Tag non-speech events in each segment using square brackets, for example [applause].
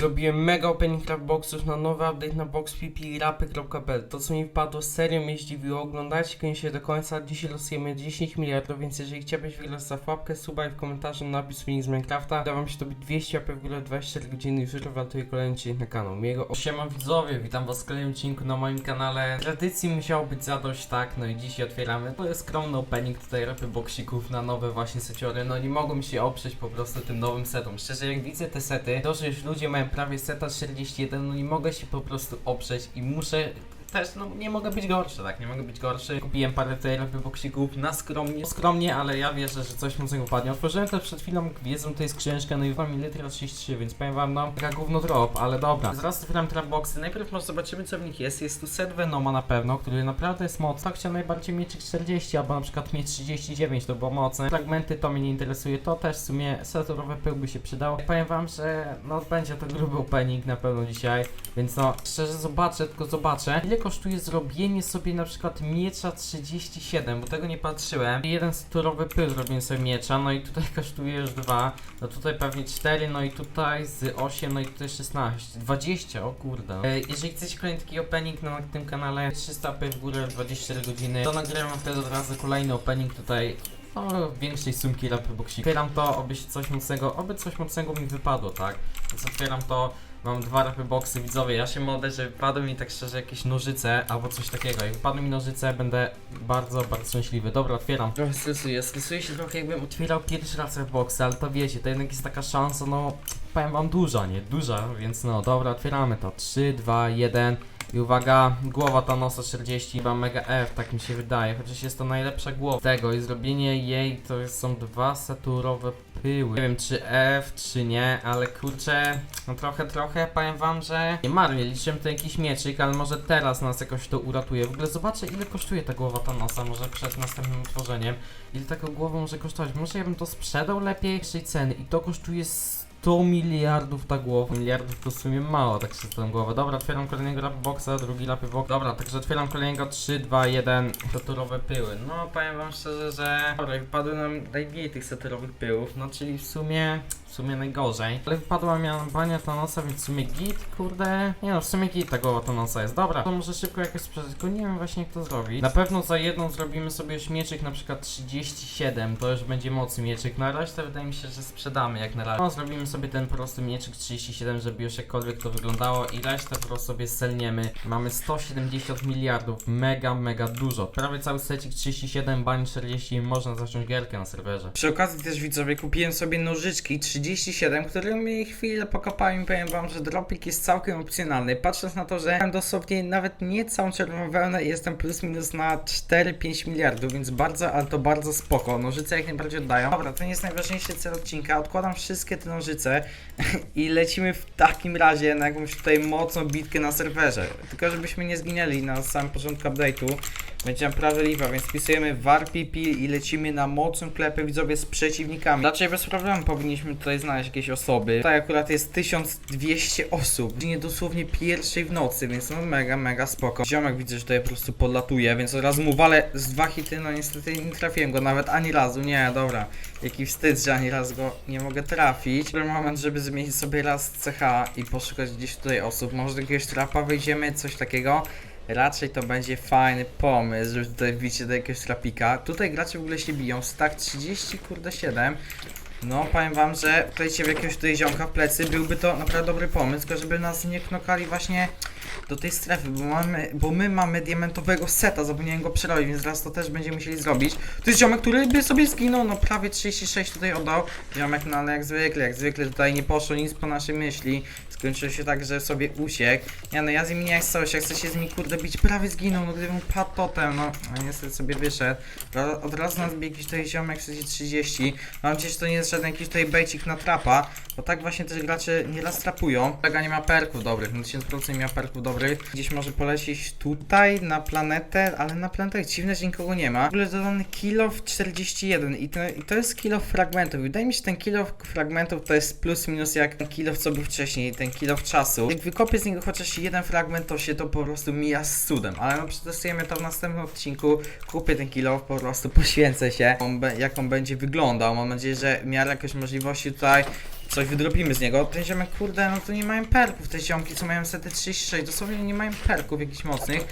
Zrobiłem mega opening boxów na nowy update na boxpp.rapy.pl To co mi wpadło serio mnie zdziwiło, oglądajcie koniecznie do końca, dzisiaj losujemy 10 miliardów, więc jeżeli chciałbyś wygrać łapkę, suba i w komentarzu napis link z Minecrafta, da wam się to 200 łapek w górę 24 godziny już rewatuję kolejny odcinek na kanał. Miłego Siema widzowie, witam was w kolejnym odcinku na moim kanale. Tradycji musiało być zadość, tak, no i dzisiaj otwieramy. To jest skromny opening tutaj rapy boksików na nowe właśnie seciory, no nie mogą się oprzeć po prostu tym nowym setom. Szczerze jak widzę te sety, to że już ludzie mają prawie seta 41, no nie mogę się po prostu oprzeć i muszę też, no nie mogę być gorszy, tak, nie mogę być gorszy. Kupiłem parę rapy boksików na skromnie, skromnie, ale ja wierzę, że coś mocnego padnie. Otworzyłem to przed chwilą, wiedzą, to jest skrzyneczka, no i wam litra 33, więc powiem wam, no, taka gówno drop, ale dobra. Zaraz otwieram trapboxy, najpierw może zobaczymy co w nich jest. Jest tu set Venoma na pewno, który naprawdę jest mocny. Tak chciałem najbardziej mieczyk 40, albo na przykład mieć 39, to było mocne. Fragmenty to mnie nie interesuje, to też w sumie setorowy pył by się przydał. Powiem wam, że no będzie to gruby opening na pewno dzisiaj, więc no, szczerze zobaczę, tylko zobaczę, ile kosztuje zrobienie sobie na przykład miecza 37, bo tego nie patrzyłem. Jeden setorowy pył zrobiłem sobie miecza, no i tutaj [laughs] kosztuje już dwa, no tutaj pewnie 4, no i tutaj z 8, no i tutaj 16, 20, o kurde. E, jeżeli chcecie kolejny taki opening na tym kanale, 300 p w górę 24 godziny, to nagrywam wtedy od razu kolejny opening tutaj no, większej sumki rapy boxi. Otwieram to, oby się coś mocnego, oby coś mocnego mi wypadło, tak? Więc otwieram to, mam dwa rapy boxy, widzowie, ja się modlę, że wypadły mi tak szczerze jakieś nożyce albo coś takiego. Jak wypadły mi nożyce, będę bardzo, bardzo szczęśliwy. Dobra, otwieram. Trochę stresuję, stresuję się trochę jakbym otwierał pierwszy raz rapy boxy, ale to wiecie, to jednak jest taka szansa, no, powiem wam duża, nie? Duża, więc no, dobra, otwieramy to. 3, 2, 1. I uwaga, głowa Thanosa 40, chyba mega F, tak mi się wydaje, chociaż jest to najlepsza głowa tego i zrobienie jej to są dwa saturowe pyły. Nie wiem czy F, czy nie, ale kurczę, no trochę, trochę, powiem wam, że nie marnie, liczyłem to jakiś mieczyk, ale może teraz nas jakoś to uratuje. W ogóle zobaczę ile kosztuje ta głowa Thanosa, może przed następnym utworzeniem. Ile taka głowa może kosztować? Może ja bym to sprzedał lepiej? Jeszcze ceny i to kosztuje 100 miliardów ta głowa. Miliardów to w sumie mało, tak się tą głowę. Dobra, otwieram kolejnego lapboxa, drugi lapy box. Dobra, także otwieram kolejnego 3, 2, 1. Saturowe pyły. No, powiem wam szczerze, że. Dobra, wypadły nam najmniej tych saturowych pyłów, no czyli w sumie. W sumie najgorzej. Ale wypadła mi bania Thanosa, więc w sumie git, kurde. Nie no, w sumie git głowa Thanosa jest. Dobra, to może szybko jakoś sprzedać, tylko nie wiem właśnie jak to zrobić. Na pewno za jedną zrobimy sobie już mieczyk na przykład 37, to już będzie mocny mieczyk. Na resztę wydaje mi się, że sprzedamy jak na razie. No, zrobimy sobie ten po prostu mieczyk 37, żeby już jakkolwiek to wyglądało i resztę po prostu sobie selniemy. Mamy 170 miliardów, mega, mega dużo. Prawie cały secik 37, bań 40, można zacząć gierkę na serwerze. Przy okazji też widzowie kupiłem sobie nożyczki 37, które mi chwilę pokapałem i powiem wam, że dropik jest całkiem opcjonalny. Patrząc na to, że mam dosłownie nawet nie całą czerwoną wełnę jestem plus minus na 4-5 miliardów, więc bardzo, ale to bardzo spoko. Nożyce jak najbardziej oddają. Dobra, to nie jest najważniejszy cel odcinka. Odkładam wszystkie te nożyce [laughs] i lecimy w takim razie na jakąś tutaj mocną bitkę na serwerze. Tylko żebyśmy nie zginęli na samym początku update'u. Będzie naprawdę liwa, więc wpisujemy VARPP i lecimy na mocną klepę widzowie z przeciwnikami. Raczej bez problemu powinniśmy tutaj znaleźć jakieś osoby. Tutaj akurat jest 1200 osób. Nie dosłownie pierwszej w nocy, więc no mega, mega spoko. Ziomek widzę, że tutaj po prostu podlatuje, więc od razu mu walę z dwa hity, no niestety nie trafiłem go nawet ani razu. Nie, dobra. Jaki wstyd, że ani raz go nie mogę trafić. Dobry moment, żeby zmienić sobie raz CH i poszukać gdzieś tutaj osób. Może do jakiegoś trapa wyjdziemy, coś takiego. Raczej to będzie fajny pomysł, żeby tutaj wbić się do jakiegoś trapika. Tutaj gracze w ogóle się biją. Stack 30, kurde 7. No, powiem wam, że wklejcie w jakiegoś tutaj ziomka w plecy, byłby to naprawdę dobry pomysł, tylko żeby nas nie knokali właśnie do tej strefy, bo mamy, bo my mamy diamentowego seta, zapomniałem go przerobić, więc zaraz to też będziemy musieli zrobić. To jest ziomek, który by sobie zginął, no prawie 36 tutaj oddał. Ziomek, no ale jak zwykle, jak zwykle tutaj nie poszło nic po naszej myśli. Skończyło się tak, że sobie uciekł. Ja no, ja z nim nie chcę coś, jak chce się z nimi kurde bić, prawie zginął, no gdybym padł totem, no, a niestety sobie wyszedł. Od razu nas biegł tutaj ziomek, 30. Mam nadzieję, że to nie jest żaden jakiś tutaj bejcik na trapa, bo tak właśnie też gracze nieraz trapują. Tego nie ma perków dobrych, no 1000% nie ma perków dobrych. Gdzieś może polecieć tutaj na planetę, ale na planetę dziwne, że nikogo nie ma. W ogóle dodany kill of 41 i, to- i to jest kill of fragmentów. Wydaje mi się, że ten kill of fragmentów to jest plus minus jak ten kill of co był wcześniej, ten kill of czasu. Jak wykopię z niego chociaż jeden fragment, to się to po prostu mija z cudem. Ale no przetestujemy to w następnym odcinku. Kupię ten kill off, po prostu poświęcę się, jak on będzie wyglądał. Mam nadzieję, że w miarę jakoś możliwości tutaj coś wydropimy z niego. Ten ziomek, kurde, no to nie mają perków. Te ziomki, co mają sety 36, dosłownie nie mają perków jakichś mocnych.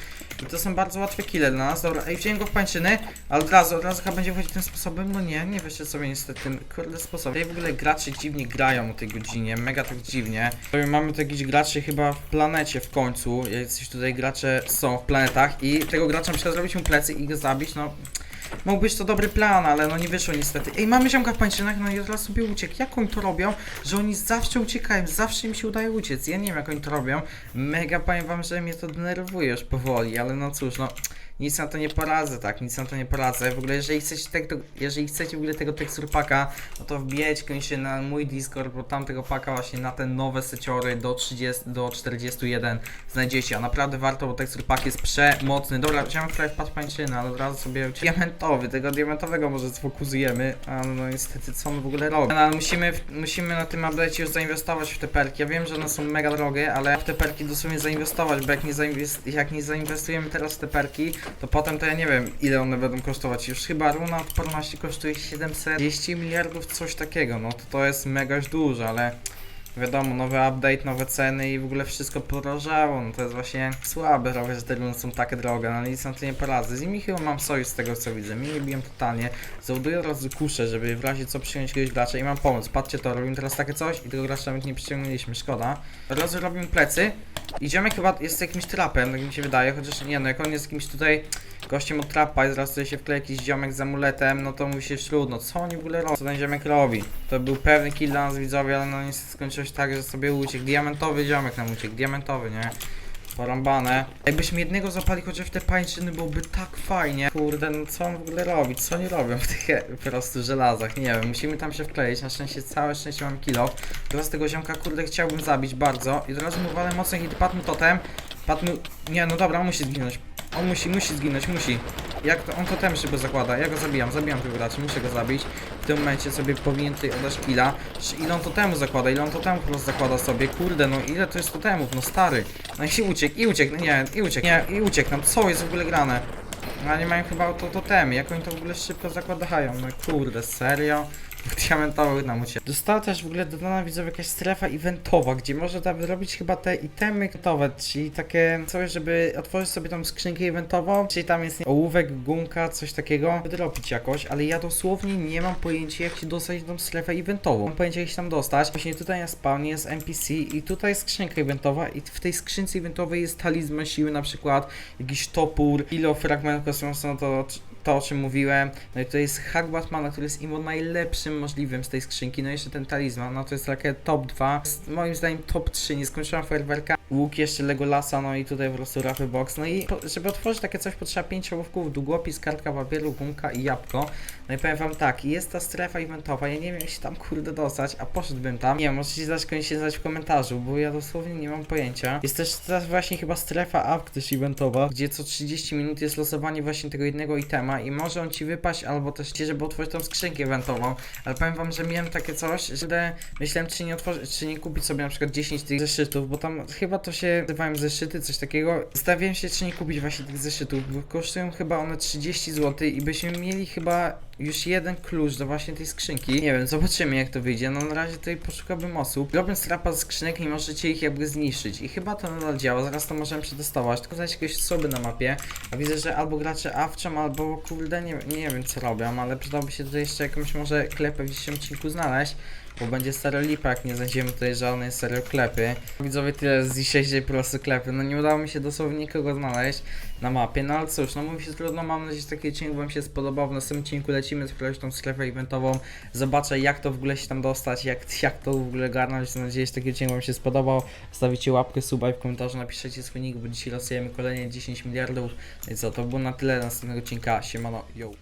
I to są bardzo łatwe kille dla nas. Dobra, ej, wziąłem go w pańczyny, ale od razu, od razu chyba będzie wchodzić tym sposobem. No nie, nie wyszedł sobie niestety tym, kurde, sposobem. Tutaj w ogóle gracze dziwnie grają o tej godzinie, mega tak dziwnie. Mamy tu jakichś graczy chyba w planecie w końcu. Jacyś tutaj gracze są w planetach i tego gracza muszę zrobić mu plecy i go zabić, no... Mógł być to dobry plan, ale no nie wyszło niestety. Ej, mamy ziomka w pańczynach, no i od razu sobie uciekł. Jak oni to robią? Że oni zawsze uciekają, zawsze im się udaje uciec. Ja nie wiem jak oni to robią. Mega powiem wam, że mnie to denerwuje już powoli, ale no cóż, no nic na to nie poradzę, tak, nic na to nie poradzę. W ogóle jeżeli chcecie tego, jeżeli chcecie w ogóle tego tekstur paka, no to wbijać koniecznie na mój Discord, bo tam tego paka właśnie na te nowe seciory do 30, do 41 znajdziecie, a naprawdę warto, bo tekstur pak jest przemocny. Dobra, chciałem wczoraj wpadł pańczyny, ale od razu sobie diamentowy, tego diamentowego może sfokusujemy, ale no niestety co on w ogóle robi. No, ale musimy, musimy na tym update'cie już zainwestować w te perki. Ja wiem, że one są mega drogie, ale w te perki dosłownie zainwestować, bo jak nie, zainwest jak nie zainwestujemy teraz w te perki, to potem to ja nie wiem ile one będą kosztować. Już chyba runa odporności kosztuje 730 miliardów, coś takiego. No to to jest mega już dużo, ale wiadomo, nowy update, nowe ceny i w ogóle wszystko podrożało. No to jest właśnie słabe trochę, że te runy są takie drogie, no nic na to nie poradzę. Z nimi chyba mam sojusz z tego co widzę. Mi nie biją totalnie. Załaduję od razu kuszę, żeby w razie co przyjąć jakiegoś gracza i mam pomóc. Patrzcie to, robimy teraz takie coś i tego gracza nawet nie przyciągnęliśmy, szkoda. Od razu robimy plecy. I ziomek chyba jest jakimś trapem, tak mi się wydaje, chociaż nie no, jak on jest jakimś tutaj gościem od trapa i zaraz tutaj się wkleja jakiś ziomek z amuletem, no to mówi się ślub, no co oni w ogóle robią, co ten ziomek robi? To był pewny kill dla nas widzowie, ale no niestety skończyło się tak, że sobie uciekł, diamentowy ziomek nam uciekł, diamentowy, nie? Porąbane. Jakbyśmy jednego zapali chociaż w te pańczyny, byłoby tak fajnie. Kurde, no co on w ogóle robi? Co oni robią w tych e, po prostu żelazach? Nie wiem, musimy tam się wkleić. Na szczęście, całe szczęście mam kilo. Teraz tego ziomka, kurde, chciałbym zabić bardzo. I teraz mu walę mocno hit, padł mu totem. Padł mu... Nie, no dobra, on musi zginąć. On musi, musi zginąć, musi. Jak to, on totem zakłada, ja go zabijam, zabijam tego gracza, muszę go zabić. W tym momencie sobie powinien tutaj oddać killa. Ile on totemu zakłada, ile on totemu po prostu zakłada sobie, kurde, no ile to jest totemów, no stary. No i uciekł, i uciekł, no nie, i uciekł, nie, i uciekł, no co jest w ogóle grane? No ale nie mają chyba to totemy, jak oni to w ogóle szybko zakładają, no kurde, serio? [laughs] Diamentowych nam uciekł. Została też w ogóle dodana widzowie jakaś strefa eventowa, gdzie można tam wyrobić chyba te itemy gotowe, czyli takie coś, żeby otworzyć sobie tą skrzynkę eventową, czyli tam jest ołówek, gumka, coś takiego, wydropić jakoś, ale ja dosłownie nie mam pojęcia jak się dostać na tą strefę eventową. Mam pojęcia jak się tam dostać. Właśnie tutaj na spawnie jest NPC i tutaj jest skrzynka eventowa i w tej skrzynce eventowej jest talizman siły na przykład, jakiś topór, ilo fragmentów kosmosu, no to to o czym mówiłem. No i to jest hack Batmana, który jest imo najlepszym możliwym z tej skrzynki. No i jeszcze ten talizman, no to jest takie top 2. Jest Moim zdaniem top 3. Nie skończyłam fajerwerka. Łuk jeszcze Legolasa, no i tutaj po prostu rapy box. No i po, żeby otworzyć takie coś potrzeba 5 ołówków, długopis, kartka papieru, gumka i jabłko. No i powiem wam tak, jest ta strefa eventowa, ja nie wiem jak się tam kurde dostać, a poszedłbym tam. Nie wiem, możecie dać koniecznie znać w komentarzu, bo ja dosłownie nie mam pojęcia. Jest też teraz właśnie chyba strefa up też eventowa, gdzie co 30 minut jest losowanie właśnie tego jednego itema i może on ci wypaść, albo też ci, żeby otworzyć tą skrzynkę eventową. Ale powiem wam, że miałem takie coś, że myślałem czy nie otworzyć, czy nie kupić sobie na przykład 10 tych zeszytów, bo tam chyba to się nazywają zeszyty, coś takiego. Zastanawiałem się, czy nie kupić właśnie tych zeszytów, bo kosztują chyba one 30 zł i byśmy mieli chyba już jeden klucz do właśnie tej skrzynki. Nie wiem, zobaczymy jak to wyjdzie. No na razie tutaj poszukałbym osób. Robię strapa z skrzynek i możecie ich jakby zniszczyć. I chyba to nadal działa, zaraz to możemy przetestować. Tylko znaleźć jakieś osoby na mapie. A widzę, że albo gracze awczą, albo kurde, nie, nie wiem co robią, ale przydałoby się tutaj jeszcze jakąś może klepę w dzisiejszym odcinku znaleźć. Bo będzie serio lipa, jak nie znajdziemy tutaj żadnej serio klepy. Widzowie tyle z dzisiejszej po prostu klepy. No nie udało mi się dosłownie nikogo znaleźć na mapie. No ale cóż, no mówi się trudno, mam nadzieję, że taki odcinek wam się spodobał. W następnym odcinku lecimy sprawdzić tą strefę eventową. Zobaczę jak to w ogóle się tam dostać, jak, jak to w ogóle garnąć. Mam nadzieję, że taki odcinek wam się spodobał. Stawicie łapkę, suba i w komentarzu napiszecie swój nick, bo dzisiaj losujemy kolejne 10 miliardów. No i co, to było na tyle następnego odcinka. Siemano, yo.